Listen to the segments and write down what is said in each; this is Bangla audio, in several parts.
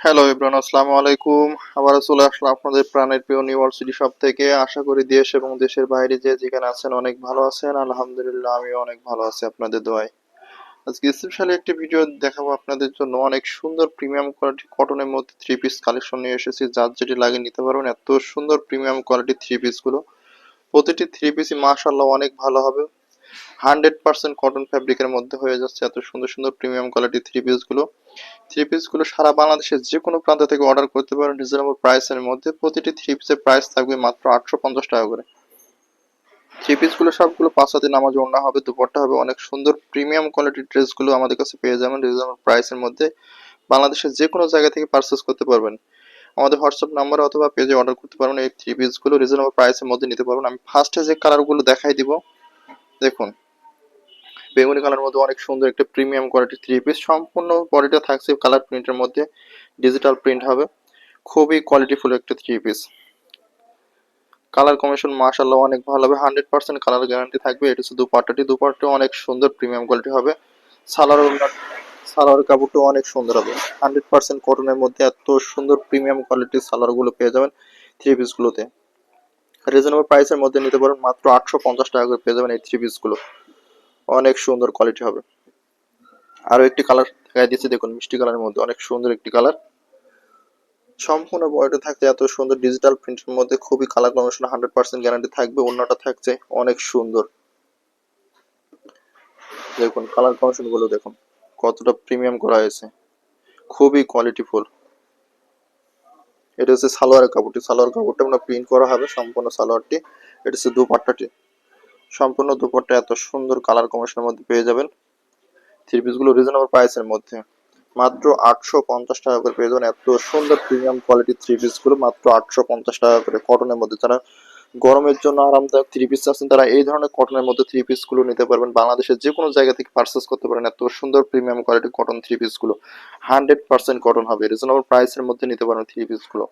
হ্যালো ইব্রান আসসালামু আলাইকুম। আবার চলে আসলাম আপনাদের প্রাণের প্রিয় ইউনিভার্সিটি শপ থেকে। আশা করি দেশ এবং দেশের বাইরে যে যেখানে আছেন অনেক ভালো আছেন। আলহামদুলিল্লাহ, আমিও অনেক ভালো আছি আপনাদের দোয়ায়। আজকে স্পেশালি একটি ভিডিও দেখাবো আপনাদের জন্য। অনেক সুন্দর প্রিমিয়াম কোয়ালিটি কটনের মধ্যে থ্রি পিস কালেকশন নিয়ে এসেছি। যার যেটি লাগে নিতে পারবেন, এত সুন্দর প্রিমিয়াম কোয়ালিটি থ্রি পিসগুলো প্রতিটি থ্রি পিসই মাশাল্লাহ অনেক ভালো হবে। হান্ড্রেড পার্সেন্ট কটন ফ্যাব্রিকের মধ্যে হয়ে যাচ্ছে এত সুন্দর সুন্দর প্রিমিয়াম কোয়ালিটি থ্রি পিসগুলো থ্রি পিসগুলো সারা বাংলাদেশের যে কোনো প্রান্ত থেকে অর্ডার করতে পারেন। রিজনেবল প্রাইসের মধ্যে প্রতিটি থ্রি পিসের প্রাইস থাকবে মাত্র আটশো পঞ্চাশ টাকা করে। থ্রি পিসগুলো সবগুলো পাঁচ হাতে নামাজ ওড়না হবে, দুপট্টা হবে, অনেক সুন্দর প্রিমিয়াম কোয়ালিটির ড্রেসগুলো আমাদের কাছে পেয়ে যাবেন। রিজনেবল প্রাইসের মধ্যে বাংলাদেশের যে কোনো জায়গা থেকে পারচেস করতে পারবেন। আমাদের হোয়াটসঅ্যাপ নাম্বার অথবা পেজে অর্ডার করতে পারবেন। এই থ্রি পিসগুলো রিজনেবল প্রাইসের মধ্যে নিতে পারবেন। আমি ফার্স্টে যে কালারগুলো দেখাই দিব, দেখুন। বেগুনি কালার মধ্যে অনেক সুন্দর একটা প্রিমিয়াম কোয়ালিটি থ্রি পিস সম্পূর্ণ বডিটা থাকছে কালার প্রিন্টের মধ্যে ডিজিটাল প্রিন্ট হবে। খুবই কোয়ালিটিফুল একটা থ্রি পিস কালার কমিশন মাশাল্লাহ অনেক ভালো হবে। হান্ড্রেড পার্সেন্ট কালার গ্যারান্টি থাকবে। এটা হচ্ছে দুপাট্টাটি। দুপাট্টা অনেক সুন্দর প্রিমিয়াম কোয়ালিটি হবে। সালোয়ার সালোয়ার কাপড়টা অনেক সুন্দর হবে। হান্ড্রেড পার্সেন্ট কটনের মধ্যে এত সুন্দর প্রিমিয়াম কোয়ালিটির সালোয়ারগুলো পেয়ে যাবেন থ্রি পিসগুলোতে রিজনেবল প্রাইসের মধ্যে নিতে পারেন। মাত্র আটশো পঞ্চাশ টাকা করে পেয়ে যাবেন এই থ্রি পিসগুলো অনেক সুন্দর কোয়ালিটি হবে। আরও একটি কালার দেখাই দিচ্ছি, দেখুন, মিষ্টি কালারের মধ্যে অনেক সুন্দর একটি কালার সম্পূর্ণ বডিটা থাকতে এত সুন্দর ডিজিটাল প্রিন্টের মধ্যে খুবই colour commission hundred percent guarantee থাকবে, অন্যটা থাকছে অনেক সুন্দর। দেখুন কালার কমিশনগুলো দেখুন, কতটা প্রিমিয়াম করা হয়েছে। খুবই কোয়ালিটিফুল এটা হচ্ছে সালোয়ারের কাপড়টি। সালোয়ার কাপড়টা আমরা প্রিন্ট করা হবে, সম্পূর্ণ সালোয়ারটি। এটা হচ্ছে দুপাট্টাটি। সম্পূর্ণ দুপাট্টা এত সুন্দর কালার কমিশনের মধ্যে পেয়ে যাবেন। থ্রি পিসগুলো রিজনেবল প্রাইসের মধ্যে। মাত্র আটশো পঞ্চাশ টাকা করে পেয়ে যাবেন। এত সুন্দর প্রিমিয়াম কোয়ালিটির থ্রি পিসগুলো মাত্র আটশো পঞ্চাশ টাকা করে কটনের মধ্যে। যারা গরমের জন্য আরামদায়ক থ্রি পিস আছেন তারা এই ধরনের কটনের মধ্যে থ্রি পিসগুলো নিতে পারবেন। বাংলাদেশের যে কোনো জায়গা থেকে পারচেস করতে পারেন এত সুন্দর প্রিমিয়াম কোয়ালিটি কটন থ্রি পিসগুলো হান্ড্রেড পার্সেন্ট কটন হবে। রিজনেবল প্রাইসের মধ্যে নিতে পারেন থ্রি পিসগুলো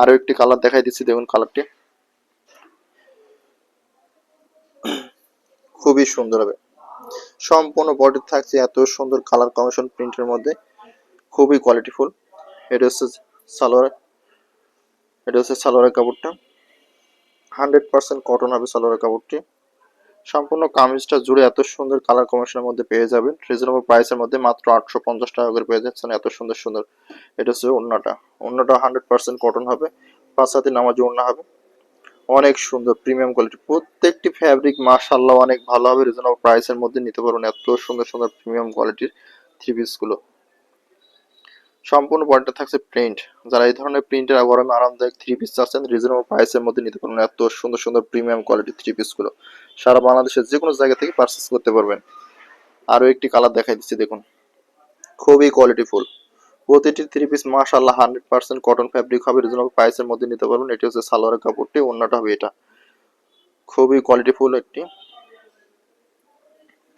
আরও একটি কালার দেখাই দিচ্ছি, দেখুন কালারটি খুবই সুন্দর হবে। সম্পূর্ণ বডি থাকছে, এত সুন্দর কালার কমিশন প্রিন্টের মধ্যে। খুবই কোয়ালিটিফুল এটা হচ্ছে সালোয়ার। এটা হচ্ছে সালোয়ারের কাপড়টা। হান্ড্রেড পার্সেন্ট কটন হবে সালোয়ারের কাপড়টি। সম্পূর্ণ কামিজটা জুড়ে এত সুন্দর কালার কমিশনের মধ্যে পেয়ে যাবেন। রিজনেবল প্রাইসের মধ্যে মাত্র আটশো পঞ্চাশ টাকা করে পেয়ে যাচ্ছেন। এত সুন্দর সুন্দর। এটা হচ্ছে ওড়নাটা। অন্যটা হান্ড্রেড পার্সেন্ট কটন হবে। পাঁচ হাতে নামাজি ওড়না হবে। অনেক সুন্দর প্রিমিয়াম কোয়ালিটি প্রত্যেকটি ফ্যাব্রিক মাশাল্লাহ অনেক ভালো হবে রিজনেবল প্রাইসের মধ্যে নিতে পারবেন এত সুন্দর সুন্দর প্রিমিয়াম কোয়ালিটির থ্রি পিসগুলো সম্পূর্ণ বডিটা থাকছে প্রিন্ট যারা এই ধরনের প্রিন্টের গরমে আরামদায়ক থ্রি পিস চাচ্ছেন রিজনেবল প্রাইসের মধ্যে নিতে পারবেন এত সুন্দর সুন্দর প্রিমিয়াম কোয়ালিটির থ্রি পিসগুলো সারা বাংলাদেশের যে কোনো জায়গা থেকে পারচেস করতে পারবেন। আরও একটি কালার দেখাই দিচ্ছি, দেখুন। খুবই কোয়ালিটিফুল প্রতিটি থ্রি পিস মাশাল্লাহ হান্ড্রেড পার্সেন্ট কটন ফ্যাব্রিক হবে। রিজনেবল প্রাইসের মধ্যে নিতে পারবেন। এটি হচ্ছে সালোয়ারের কাপড়টি অন্যটা হবে এটা। খুবই কোয়ালিটিফুল একটি।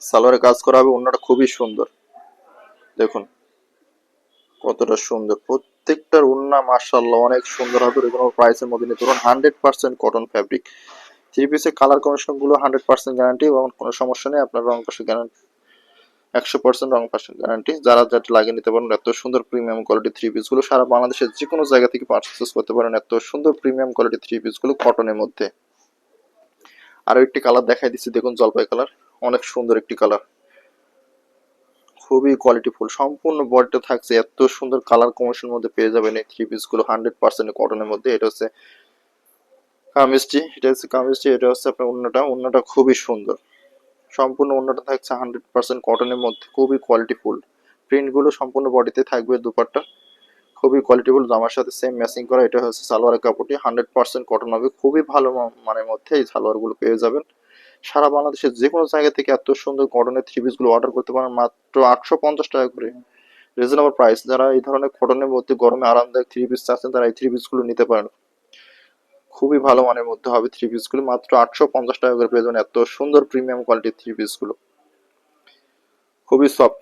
সালোয়ারে কাজ করা হবে অন্যটা খুবই সুন্দর। দেখুন, কতটা সুন্দর। প্রত্যেকটার উন্না মাশাল্লাহ অনেক সুন্দর হবে। রিজনেবল প্রাইসের মধ্যে নিতে পারবেন। Hundred percent cotton fabric three পিসের কালার কমিশনগুলো হান্ড্রেড পার্সেন্ট গ্যারান্টি এবং কোনো সমস্যা নেই। আপনার রং পাশে গ্যারান্টি একশো পার্সেন্ট রং পাশে গ্যারান্টি যারা যেটা লাগিয়ে নিতে পারেন এত সুন্দর প্রিমিয়াম কোয়ালিটি থ্রি পিসগুলো সারা বাংলাদেশের যে কোনো জায়গা থেকে পারচেস করতে পারেন এত সুন্দর প্রিমিয়াম কোয়ালিটি থ্রি পিসগুলো কটনের মধ্যে। আরও একটি কালার দেখাই দিচ্ছি, দেখুন জলপাই কালার অনেক সুন্দর একটি কালার খুবই কোয়ালিটিফুল সম্পূর্ণ বডিটা থাকছে, এত সুন্দর কালার কমিশনের মধ্যে পেয়ে যাবেন এই থ্রি পিসগুলো হান্ড্রেড পার্সেন্ট কটনের মধ্যে। এটা হচ্ছে কামিজটি এটা হচ্ছে কামিজটি এটা হচ্ছে আপনার অন্যটা অন্যটা খুবই সুন্দর। সম্পূর্ণ অন্যটা থাকছে হান্ড্রেড পার্সেন্ট কটনের মধ্যে, খুবই কোয়ালিটিফুল প্রিন্টগুলো সম্পূর্ণ বডিতে থাকবে দুপাট্টা, খুবই কোয়ালিটিফুল জামার সাথে সেম ম্যাচিং করা, এটা হচ্ছে সালোয়ারের কাপড়টি হান্ড্রেড পার্সেন্ট কটন হবে। খুবই ভালো মানের মধ্যে এই সালোয়ারগুলো পেয়ে যাবেন। সারা বাংলাদেশের যে কোনো জায়গা থেকে এত সুন্দর কটনের থ্রি পিসগুলো অর্ডার করতে পারেন, মাত্র আটশো পঞ্চাশ টাকা করে। রিজনেবল প্রাইস যারা এই ধরনের কটনের মধ্যে গরমে আরামদায়ক থ্রি পিস চাচ্ছেন, তারা এই থ্রি পিসগুলো নিতে পারেন। খুবই ভালো মানের মধ্যে হবে থ্রি পিসগুলো মাত্র আটশো পঞ্চাশ টাকা করে পেয়ে যাবেন এত সুন্দর প্রিমিয়াম কোয়ালিটির থ্রি পিসগুলো খুবই সফট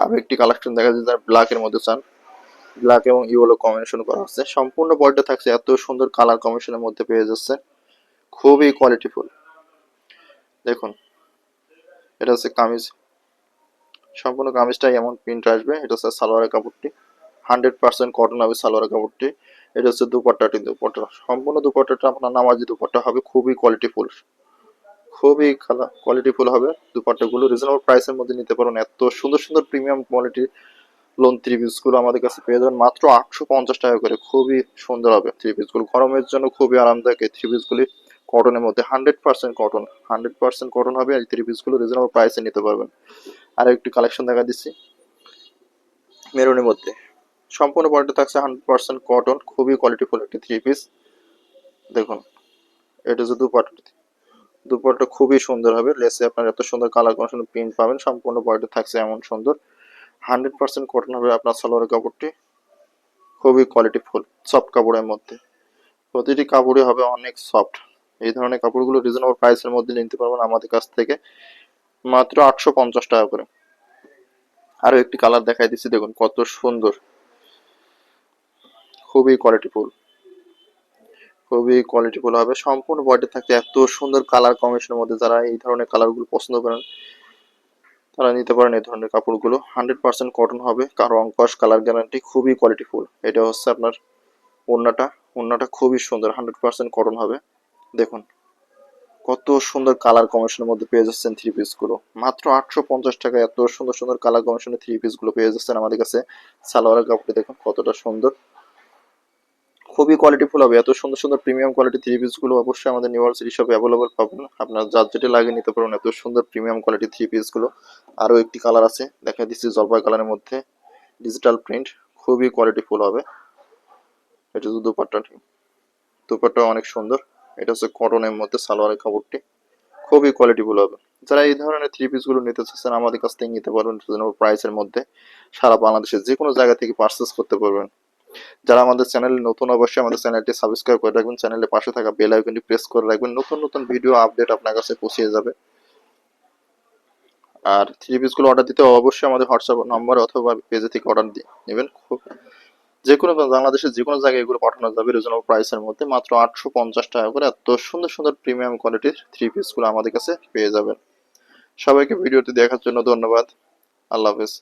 আর একটি কালেকশন দেখা যায় যারা ব্ল্যাকের মধ্যে চান। ব্ল্যাক এবং ইয়েলো কম্বিনেশন করা হচ্ছে। সম্পূর্ণ বডিটা থাকছে এত সুন্দর কালার কম্বিনেশনের মধ্যে পেয়ে যাচ্ছে। খুবই কোয়ালিটিফুল দেখুন, এটা হচ্ছে কামিজ। সম্পূর্ণ কামিজটাই এমন প্রিন্ট আসবে। এটা হচ্ছে সালোয়ারের কাপড়টি। হান্ড্রেড পার্সেন্ট কটন হবে সালোয়ার কাপড়টি। এটা হচ্ছে দুপাট্টাটি দুপাট্টা। সম্পূর্ণ দুপাট্টাটা আপনার নামাজি দুপাট্টা হবে, খুবই কোয়ালিটিফুল খুবই কোয়ালিটিফুল হবে দুপাট্টাগুলো। রিজনেবল প্রাইসের মধ্যে নিতে পারেন। এত সুন্দর সুন্দর প্রিমিয়াম কোয়ালিটির লোন থ্রি পিসগুলো আমাদের কাছে পেয়ে যাবেন। মাত্র আটশো পঞ্চাশ টাকা করে। খুবই সুন্দর হবে থ্রি পিসগুলো গরমের জন্য খুবই আরামদায়ক এই থ্রি পিসগুলি কটনের মধ্যে hundred percent cotton hundred percent cotton হবে এই থ্রি পিসগুলো রিজনেবল প্রাইসে নিতে পারবেন। আর একটি কালেকশন দেখা দিচ্ছি। মেরুনের মধ্যে। সম্পূর্ণ বডিটা থাকছে হান্ড্রেড পার্সেন্ট কটন খুবই কোয়ালিটিফুল একটি থ্রি পিস দেখুন, এটা হচ্ছে দুপাট্টা দুপাট্টা খুবই সুন্দর হবে। লেসে আপনার এত সুন্দর কালার কম্বিনেশন প্রিন্ট পাবেন, সম্পূর্ণ বডিটা থাকছে এমন সুন্দর। হান্ড্রেড পার্সেন্ট কটন হবে আপনার সালোয়ারের কাপড়টি, খুবই কোয়ালিটিফুল সফট কাপড়ের মধ্যে। প্রতিটি কাপড়ই হবে অনেক সফট এই ধরনের কাপড়গুলো রিজনেবল প্রাইসের মধ্যে নিতে পারবেন আমাদের কাছ থেকে, মাত্র আটশো পঞ্চাশ টাকা করে। আরও একটি কালার দেখাই দিচ্ছি, দেখুন কত সুন্দর। খুবই কোয়ালিটিফুল খুবই কোয়ালিটিফুল হবে। সম্পূর্ণ বডি থাকে এত সুন্দর কালার কম্বিনেশনের মধ্যে যারা এই ধরনের কালারগুলো পছন্দ করেন, তারা নিতে পারেন এই ধরনের কাপড়গুলো হান্ড্রেড পার্সেন্ট কটন হবে কারও অঙ্কশ কালার গ্যারান্টি খুবই কোয়ালিটিফুল এটা হচ্ছে আপনার ওড়নাটা। ওড়নাটা খুবই সুন্দর হান্ড্রেড পার্সেন্ট কটন হবে। দেখুন, কত সুন্দর কালার কম্বিনেশনের মধ্যে পেয়ে যাচ্ছেন থ্রি পিসগুলো মাত্র আটশো পঞ্চাশ টাকা এত সুন্দর সুন্দর কালার কম্বিনেশনের থ্রি পিসগুলো পেয়ে যাচ্ছেন আমাদের কাছে। সালোয়ারের কাপড়টি দেখুন কতটা সুন্দর। খুবই কোয়ালিটিফুল হবে। এত সুন্দর সুন্দর প্রিমিয়াম কোয়ালিটি থ্রি পিসগুলো অবশ্যই আমাদের নিউ সিটি শপে অ্যাভেলেবল পাবেন। আপনার যার যেটা লাগে নিতে পারবেন। এত সুন্দর প্রিমিয়াম কোয়ালিটি থ্রি পিসগুলো আরও একটি কালার আছে। দেখা দিচ্ছি জলপাই কালারের মধ্যে ডিজিটাল প্রিন্ট খুবই কোয়ালিটিফুল হবে। এটা হচ্ছে দুপাট্টাটি দুপাট্টা অনেক সুন্দর। এটা হচ্ছে কটনের মধ্যে সালোয়ারের কাপড়টি। খুবই কোয়ালিটিফুল হবে। যারা এই ধরনের থ্রি পিসগুলো নিতে চাচ্ছেন, আমাদের কাছ থেকে নিতে পারবেন। প্রাইসের মধ্যে। সারা বাংলাদেশের যে কোনো জায়গা থেকে পারচেস করতে পারবেন। যারা আমাদের চ্যানেলে নতুন, অবশ্যই আমাদের চ্যানেলটি সাবস্ক্রাইব করে রাখবেন। চ্যানেলের পাশে থাকা বেল আইকনটি প্রেস করে রাখবেন। নতুন নতুন ভিডিও আপডেট আপনার কাছে পৌঁছে যাবে। আর থ্রি পিসগুলো অর্ডার দিতে অবশ্যই আমাদের হোয়াটসঅ্যাপ নম্বর অথবা পেজে থেকে অর্ডার দিয়ে নেবেন। খুব যে কোনো বাংলাদেশের যে কোনো জায়গায় এগুলো পাঠানো যাবে রিজনেবল প্রাইসের মধ্যে। মাত্র আটশো পঞ্চাশ টাকা করে এত সুন্দর সুন্দর প্রিমিয়াম কোয়ালিটির থ্রি পিসগুলো আমাদের কাছে পেয়ে যাবেন। সবাইকে ভিডিওটি দেখার জন্য ধন্যবাদ। আল্লাহ হাফেজ।